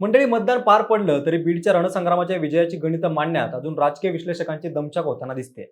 मंडळी मतदान पार पडलं तरी बीडच्या रणसंग्रामाच्या विजयाची गणितं मांडण्यात अजून राजकीय विश्लेषकांची दमछाक होताना दिसते.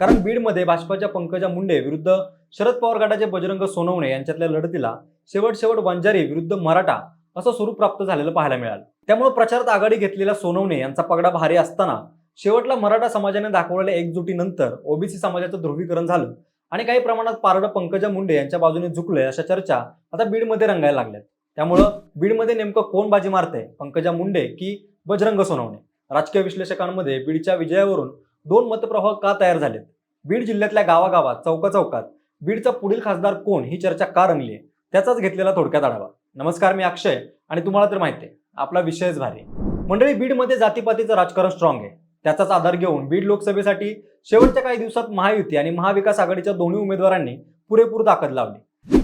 कारण बीडमध्ये भाजपाच्या पंकजा मुंडे विरुद्ध शरद पवार गटाचे बजरंग सोनवणे यांच्यातल्या लढतीला शेवट शेवट वंजारी विरुद्ध मराठा असं स्वरूप प्राप्त झालेलं पाहायला मिळालं. त्यामुळे प्रचारात आघाडी घेतलेल्या सोनवणे यांचा पगडा भारी असताना शेवटला मराठा समाजाने दाखवलेल्या एकजुटीनंतर ओबीसी समाजाचं ध्रुवीकरण झालं आणि काही प्रमाणात पारडं पंकजा मुंडे यांच्या बाजूने झुकलंय अशा चर्चा आता बीडमध्ये रंगायला लागल्यात. त्यामुळं बीडमध्ये नेमकं कोण बाजी मारते पंकजा मुंडे की बजरंग सोनवणे? राजकीय विश्लेषकांमध्ये बीडच्या विजयावरून दोन मतप्रवाह का तयार झालेत? बीड जिल्ह्यातल्या गावागावात चौका चौकात बीडचा पुढील खासदार कोण ही चर्चा का रंगली आहे त्याचाच घेतलेला थोडक्यात आढावा. नमस्कार मी अक्षय आणि तुम्हाला तर माहिती आहे आपला विषयच भारी. मंडळी बीडमध्ये जातीपातीचं राजकारण स्ट्रॉंग आहे. त्याचाच आधार घेऊन बीड लोकसभेसाठी शेवटच्या काही दिवसात महायुती आणि महाविकास आघाडीच्या दोन्ही उमेदवारांनी पुरेपूर ताकद लावली.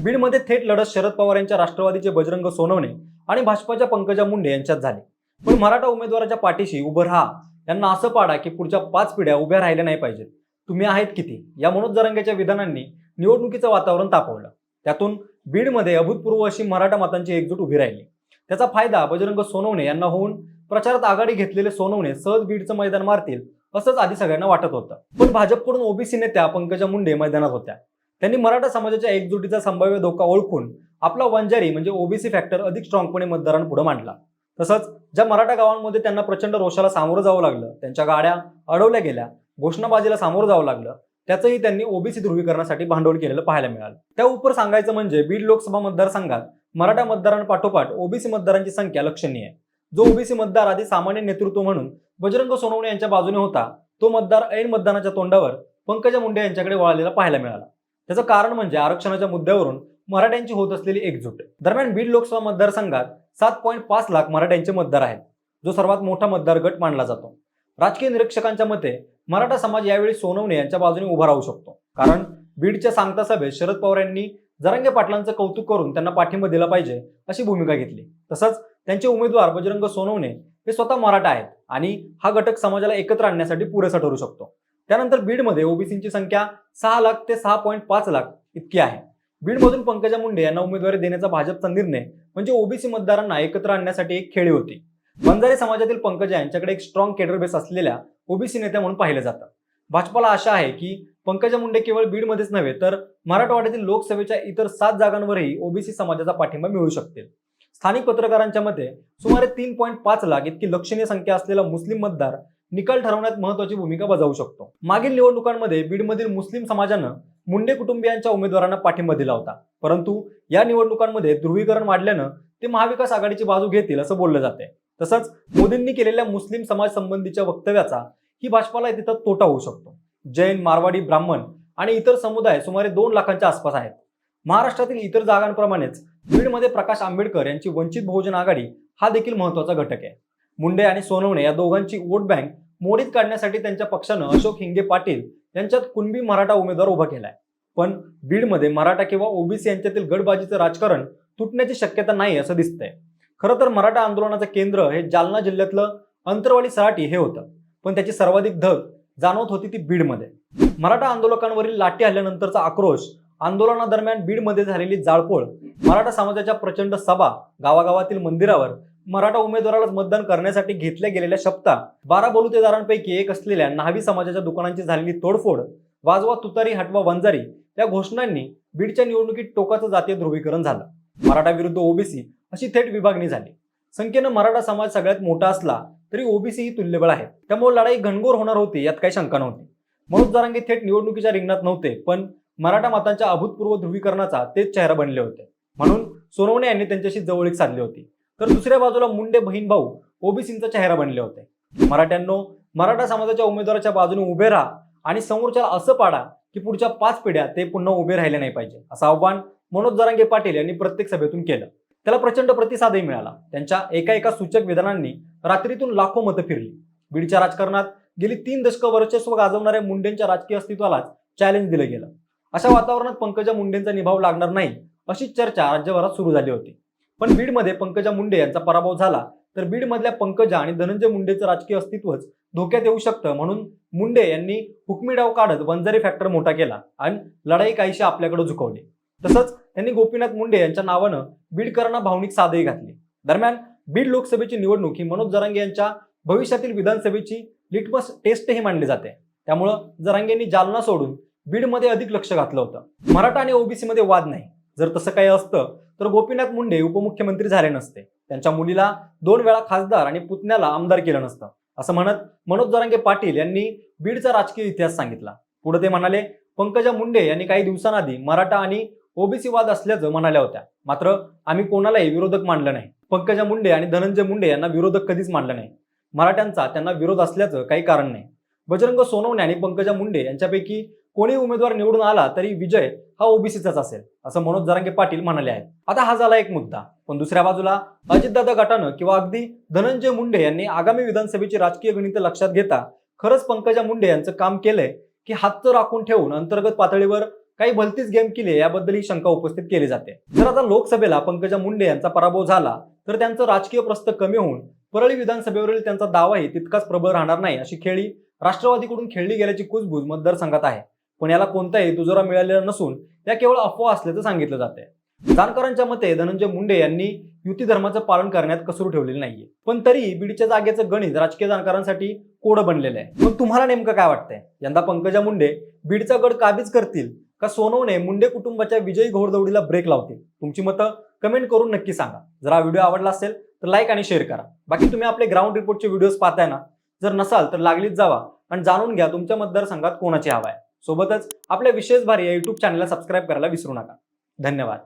बीडमध्ये थेट लढत शरद पवार यांच्या राष्ट्रवादीचे बजरंग सोनवणे आणि भाजपाच्या पंकजा मुंडे यांच्यात झाली. पण मराठा उमेदवाराच्या पाठीशी उभं राहा. यांना असं पाडा की पुढच्या पाच पिढ्या उभ्या राहिल्या नाही पाहिजेत. तुम्ही आहेत किती? या मनोज जरंगेच्या विधानांनी निवडणुकीचं वातावरण तापवलं. त्यातून बीडमध्ये अभूतपूर्व अशी मराठा मतांची एकजूट उभी राहिली. त्याचा फायदा बजरंग सोनवणे यांना होऊन प्रचारात आघाडी घेतलेले सोनवणे सहज बीडचं मैदान मारतील असंच आधी सगळ्यांना वाटत होतं. पण भाजपकडून ओबीसी नेत्या पंकजा मुंडे मैदानात होत्या. त्यांनी मराठा समाजाच्या एकजुटीचा संभाव्य धोका ओळखून आपला वंजारी म्हणजे ओबीसी फॅक्टर अधिक स्ट्रॉंगपणे मतदारांपुढे मांडला. तसंच ज्या मराठा गावांमध्ये त्यांना प्रचंड रोषाला सामोरं जावं लागलं त्यांच्या गाड्या अडवल्या गेल्या घोषणाबाजीला सामोरं जावं लागलं त्याचंही त्यांनी ओबीसी ध्रुवीकरणासाठी भांडवल केलेलं पाहायला मिळालं. त्या उपर सांगायचं म्हणजे बीड लोकसभा मतदारसंघात मराठा मतदारांपाठोपाठ ओबीसी मतदारांची संख्या लक्षणीय आहे. जो ओबीसी मतदार आधी सामान्य नेतृत्व म्हणून बजरंग सोनवणे यांच्या बाजूने होता तो मतदार ऐन मतदानाच्या तोंडावर पंकजा मुंडे यांच्याकडे वळालेला पाहायला मिळाला. त्याचं कारण म्हणजे आरक्षणाच्या मुद्द्यावरून मराठ्यांची होत असलेली एकजूट. दरम्यान बीड लोकसभा मतदारसंघात सात पॉईंट पाच लाख मराठ्यांचे मतदार आहेत जो सर्वात मोठा मतदार गट मानला जातो. राजकीय निरीक्षकांच्या मते मराठा समाज यावेळी सोनवणे यांच्या बाजूने उभा राहू शकतो. कारण बीडच्या सांगता सभेत शरद पवार यांनी जरांगे पाटलांचं कौतुक करून त्यांना पाठिंबा दिला पाहिजे अशी भूमिका घेतली. तसंच त्यांचे उमेदवार बजरंग सोनवणे हे स्वतः मराठा आहेत आणि हा घटक समाजाला एकत्र आणण्यासाठी पुरेसा ठरू शकतो. त्यानंतर बीडमध्ये ओबीसींची संख्या सहा लाख ते सहा पॉईंट पाच लाख इतकी आहे. बीडमधून पंकजा मुंडे यांना उमेदवारी देण्याचा भाजपचा निर्णय म्हणजे ओबीसी मतदारांना एकत्र आणण्यासाठी एक खेळी होती. बंजारी समाजातील पंकजा यांच्याकडे एक स्ट्रॉंग केडर बेस असलेल्या ओबीसी नेत्या म्हणून पाहिलं जातं. भाजपाला आशा आहे की पंकजा मुंडे केवळ बीडमध्येच नव्हे तर मराठवाड्यातील लोकसभेच्या इतर सात जागांवरही ओबीसी समाजाचा पाठिंबा मिळू शकतील. स्थानिक पत्रकारांच्या मते सुमारे तीन पॉईंट पाच लाख इतकी लक्षणीय संख्या असलेला मुस्लिम मतदार निकाल ठरवण्यात महत्वाची भूमिका बजावू शकतो. मागील निवडणुकांमध्ये बीडमधील मुस्लिम समाजानं मुंडे कुटुंबियांच्या उमेदवारांना पाठिंबा दिला होता. परंतु या निवडणुकांमध्ये ध्रुवीकरण वाढल्यानं ते महाविकास आघाडीची बाजू घेतील असं बोललं जाते तसंच मोदींनी केलेल्या मुस्लिम समाज संबंधीच्या वक्तव्याचा ही भाजपाला तिथं तोटा होऊ शकतो. जैन मारवाडी ब्राह्मण आणि इतर समुदाय सुमारे दोन लाखांच्या आसपास आहेत. महाराष्ट्रातील इतर जागांप्रमाणेच बीडमध्ये प्रकाश आंबेडकर यांची वंचित बहुजन आघाडी हा देखील महत्त्वाचा घटक आहे. मुंडे आणि सोनवणे या दोघांची वोट बँक मोडीत काढण्यासाठी त्यांच्या पक्षानं अशोक हिंगे पाटील यांच्यात कुणबी मराठा उमेदवार उभा केलाय. पण बीडमध्ये मराठा किंवा ओबीसी यांच्यातील गडबाजीचं राजकारण तुटण्याची शक्यता नाही असं दिसतंय. खरं तर मराठा आंदोलनाचं केंद्र हे जालना जिल्ह्यातलं अंतरवाली सराटी हे होतं. पण त्याची सर्वाधिक धग जाणवत होती ती बीडमध्ये. मराठा आंदोलकांवरील लाठी हल्ल्यानंतरचा आक्रोश आंदोलनादरम्यान बीडमध्ये झालेली जाळपोळ मराठा समाजाच्या प्रचंड सभा गावागावातील मंदिरावर मराठा उमेदवारालाच मतदान करण्यासाठी घेतल्या गेलेल्या शपथा बारा बलुतेदारांपैकी एक असलेल्या न्हावी समाजाच्या दुकानांची झालेली तोडफोड वाजवा तुतारी हटवा वंजारी या घोषणांनी बीडच्या निवडणुकीत टोकाचं जातीय ध्रुवीकरण झालं. मराठा विरुद्ध ओबीसी अशी थेट विभागणी झाली. संख्येनं मराठा समाज सगळ्यात मोठा असला तरी ओबीसी ही तुल्यबळ आहे. त्यामुळे लढाई घनघोर होणार होती यात काही शंका नव्हती. मनोज जरांगे थेट निवडणुकीच्या रिंगणात नव्हते पण मराठा मतांच्या अभूतपूर्व ध्रुवीकरणाचा तेच चेहरा बनले होते. म्हणून सोनवणे यांनी त्यांच्याशी जवळीक साधली होती. तर दुसऱ्या बाजूला मुंडे बहीण भाऊ ओबीसींचा चेहरा बनले होते. मराठ्यांनो मराठा समाजाच्या उमेदवाराच्या बाजूने उभे राहा आणि समोरच्याला असं पाडा की पुढच्या पाच पिढ्या ते पुन्हा उभे राहिले नाही पाहिजे असं आव्हान मनोज जरांगे पाटील यांनी प्रत्येक सभेतून केलं. त्याला प्रचंड प्रतिसादही मिळाला. त्यांच्या एका एका सूचक विधानांनी रात्रीतून लाखो मतं फिरली. बीडच्या राजकारणात गेली तीन दशकं वर्चस्व गाजवणाऱ्या मुंडेंच्या राजकीय अस्तित्वालाच चॅलेंज दिलं गेलं. अशा वातावरणात पंकजा मुंडेंचा निभाव लागणार नाही अशी चर्चा राज्यभरात सुरू झाली होती. पण बीडमध्ये पंकजा मुंडे यांचा पराभव झाला तर बीडमधल्या पंकजा आणि धनंजय मुंडेचं राजकीय अस्तित्वच धोक्यात येऊ शकतं म्हणून मुंडे यांनी हुकमी डाव काढत वंजारी फॅक्टर मोठा केला आणि लढाई काहीशी आपल्याकडे झुकवली. तसंच त्यांनी गोपीनाथ मुंडे यांच्या नावानं बीडकरांना भावनिक साधही घातली. दरम्यान बीड लोकसभेची निवडणूक ही मनोज जरांगे यांच्या भविष्यातील विधानसभेची लिटमस टेस्टही मानली जाते. त्यामुळं जरांगेंनी जालना सोडून बीडमध्ये अधिक लक्ष घातलं होतं. मराठा आणि ओबीसीमध्ये वाद नाही. जर तसं काही असतं तर गोपीनाथ मुंडे उपमुख्यमंत्री झाले नसते. त्यांच्या मुलीला दोन वेळा खासदार आणि पुतण्याला आमदार केलं नसतं. असं म्हणत मनोज जरांगे पाटील यांनी बीडचा राजकीय इतिहास सांगितला. पुढे ते म्हणाले पंकजा मुंडे यांनी काही दिवसांआधी मराठा आणि ओबीसी वाद असल्याचं म्हणाल्या होत्या. मात्र आम्ही कोणालाही विरोधक मानलं नाही. पंकजा मुंडे आणि धनंजय मुंडे यांना विरोधक कधीच मानलं नाही. मराठ्यांचा त्यांना विरोध असल्याचं काही कारण नाही. बजरंग सोनवणे आणि पंकजा मुंडे यांच्यापैकी कोणी उमेदवार निवडून आला तरी विजय हा ओबीसीचाच असेल असं मनोज जरांगे पाटील म्हणाले आहेत. आता हा झाला एक मुद्दा. पण दुसऱ्या बाजूला अजितदादा गटानं किंवा अगदी धनंजय मुंडे यांनी आगामी विधानसभेची राजकीय गणित लक्षात घेता खरंच पंकजा मुंडे यांचं काम केलंय की हातचं राखून ठेवून अंतर्गत पातळीवर काही भलतीच गेम केली याबद्दल ही शंका उपस्थित केली जाते. जर आता लोकसभेला पंकजा मुंडे यांचा पराभव झाला तर त्यांचं राजकीय प्रस्त कमी होऊन परळी विधानसभेवरील त्यांचा दावाही तितकाच प्रबळ राहणार नाही अशी खेळी राष्ट्रवादीकडून खेळली गेल्याची कुजबूज मतदारसंघात आहे. पण याला कोणताही दुजोरा मिळालेला नसून या केवळ अफवा असल्याचं सांगितलं जाते जानकरांच्या मते धनंजय मुंडे यांनी युती धर्माचं पालन करण्यात कसूर ठेवलेली नाहीये. पण तरी बीडच्या जागेचं गणित राजकीय जाणकारांसाठी कोड बनलेलं आहे. मग तुम्हाला नेमकं काय वाटतंय? यंदा पंकजा मुंडे बीडचा गड काबीज करतील का सोनवणे मुंडे कुटुंबाच्या विजयी घोडदौडीला ब्रेक लावतील? तुमची मतं कमेंट करून नक्की सांगा. जर हा व्हिडिओ आवडला असेल तर लाईक आणि शेअर करा. बाकी तुम्ही आपले ग्राउंड रिपोर्टचे व्हिडिओज पाहताय ना? जर नसाल तर लागलीच जावा आणि जाणून घ्या तुमच्या मतदारसंघात कोणाची हवा आहे. सोबतच आपल्या विशेष भारी या युट्यूब चॅनलला सबस्क्राईब करायला विसरू नका. धन्यवाद.